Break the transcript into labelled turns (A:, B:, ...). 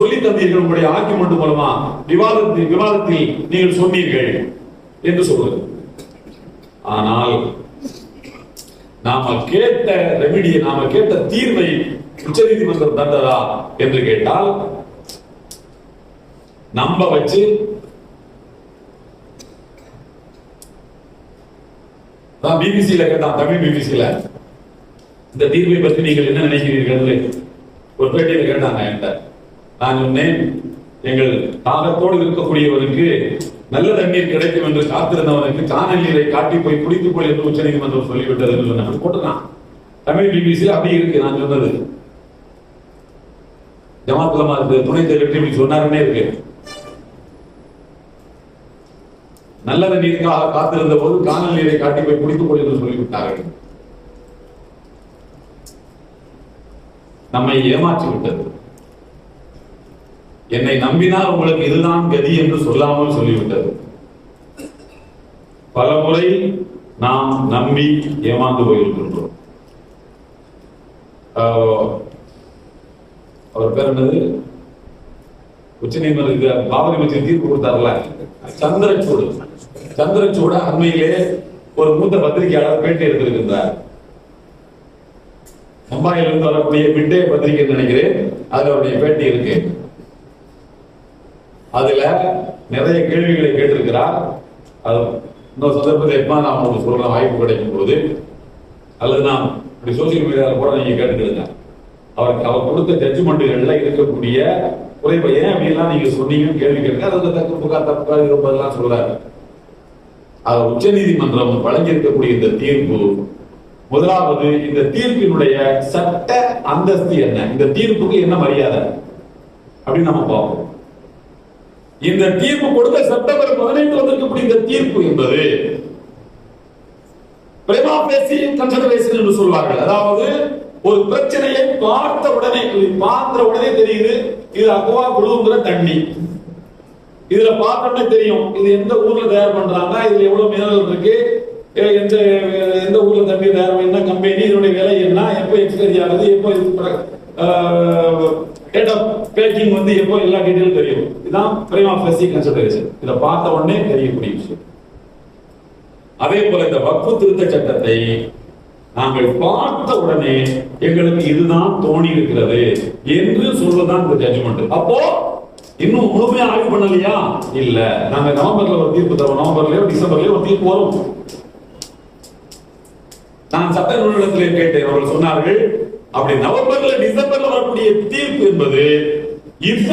A: சொல்லி தந்தீர்கள் உங்களுடைய ஆர்குமெண்ட் மூலமா விவாதத்தில் விவாதத்தில் நீங்கள் சொன்னீர்கள் என்று சொல்வது. ஆனால் நாம கேட்ட ரெமிடியை நாம கேட்ட தீர்வை உச்சநீதிமன்றம் தந்ததா என்று கேட்டால் நம்ப வச்சு நான் பிபிசியில கேட்டான் தமிழ் பிபிசியில இந்த தீர்வை பற்றி நீங்கள் என்ன நினைக்கிறீர்கள் ஒரு பேட்டியில் கேட்டாங்க என்கிட்ட. நான் சொன்னேன் எங்கள் தாகத்தோடு இருக்கக்கூடியவனுக்கு நல்ல தண்ணீர் கிடைக்கும் என்று காத்திருந்தவனுக்கு காண நீரை காட்டி போய் குடித்துக் கொள் என்று உச்சநீதிமன்றம் சொல்லிவிட்டது என்று சொன்னாங்க போட்டுதான். தமிழ் பிபிசியில் அப்படி இருக்கு நான் சொன்னது. ஜமாத்துலமா இருக்கு துணை தலைவர் இப்படி சொன்னாருன்னே இருக்கு. நல்ல தண்ணீருக்காக காத்திருந்த போது காணல் நீரை காட்டி போய் குடித்துக் கொள் என்று சொல்லிவிட்டார்கள். நம்மை ஏமாற்றி விட்டது என்னை நம்பினால் உங்களுக்கு இதுதான் கதி என்று சொல்லாமல் சொல்லிவிட்டது. பல முறை நாம் நம்பி ஏமாந்து போயிருக்கின்றோம். ஆஹ், அவர் பேர் என்னது? உச்ச நீதிமன்ற பாபரி மசூதி தீர்ப்பு கொடுத்தார்ல? சந்திரச்சூடு சந்திரச்சூட அண்மையிலே ஒரு மூத்த பத்திரிகையாளர் பேட்டி எடுத்திருக்கின்றார். மும்பாயிலிருந்து வரக்கூடிய மிட்டே பத்திரிகை நினைக்கிறேன். அதுல அவருடைய பேட்டி இருக்கு. அதுல நிறைய கேள்விகளை கேட்டிருக்கிறார். அது இன்னொரு சந்தர்ப்பத்தை எப்போ நான் உங்களுக்கு சொல்ற வாய்ப்பு கிடைக்கும் போது அல்லது நான் இப்படி சோசியல் மீடியாவில் கூட நீங்க கேட்டுக்கிடுங்க. அவருக்கு அவர் கொடுத்த ஜட்ஜ்மெண்ட்டுகள்ல இருக்கக்கூடிய குறைப்ப ஏன் அப்படிலாம் நீங்க சொன்னீங்கன்னு கேள்வி கேட்க அது தப்பு புகா இருப்பதெல்லாம் சொல்றாரு. அது உச்ச நீதிமன்றம் வழங்கி இருக்கக்கூடிய இந்த தீர்ப்பு முதலாவது இந்த தீர்ப்பினுடைய சட்ட அந்தஸ்து என்ன? இந்த தீர்ப்புக்கு என்ன மரியாதை? அப்படின்னு நம்ம பார்ப்போம். இந்த தீர்ப்பு கொடுத்த செப்டம்பர் பதினைந்து வந்திருக்கக்கூடிய இந்த தீர்ப்பு என்பது பிரேமா பேசி கன்சர்வேஷன் என்று சொல்வார்கள். அதாவது ஒரு பிரச்சனையை பார்த்த உடனே இது பார்த்த உடனே தெரியுது இது அக்வா குழுங்கிற தண்ணி. இதுல பார்த்தோம்னே தெரியும் இது எந்த ஊர்ல தயார் பண்றாங்க இதுல எவ்வளவு மினரல் இருக்கு எந்த எந்த ஊர்ல தண்ணி தயார் என்ன கம்பெனி இதனுடைய விலை என்ன எப்போ எக்ஸ்பைரி ஆகுது எப்போ டேட் ஆஃப் பேக்கிங் வந்து எப்போ எல்லா டீட்டெயிலும் தெரியும். இதுதான் பிரேம் ஆஃப் ஃபெசி கன்சிடரேஷன் இதை பார்த்த உடனே தெரியக்கூடிய விஷயம். அதே போல இந்த வக்ஃபு திருத்த சட்டத்தை நாங்கள் பார்த்த உடனே எங்களுக்கு இதுதான் தோணி இருக்கிறது என்று சொல்வதுதான் இந்த ஜட்ஜ்மெண்ட் அப்போ இன்னும் முழுமையா ஆய்வு பண்ணலையா? இல்ல. நாங்க நவம்பர்ல ஒரு தீர்ப்பு தரோம் நவம்பர்லயோ டிசம்பர்லயோ ஒரு தீர்ப்பு வரும். நான் சட்ட நிறுவனத்திலே கேட்டேன். அவர்கள் சொன்னார்கள் அப்படி நவம்பர்ல டிசம்பர்ல வரக்கூடிய தீர்ப்பு என்பது இப்போ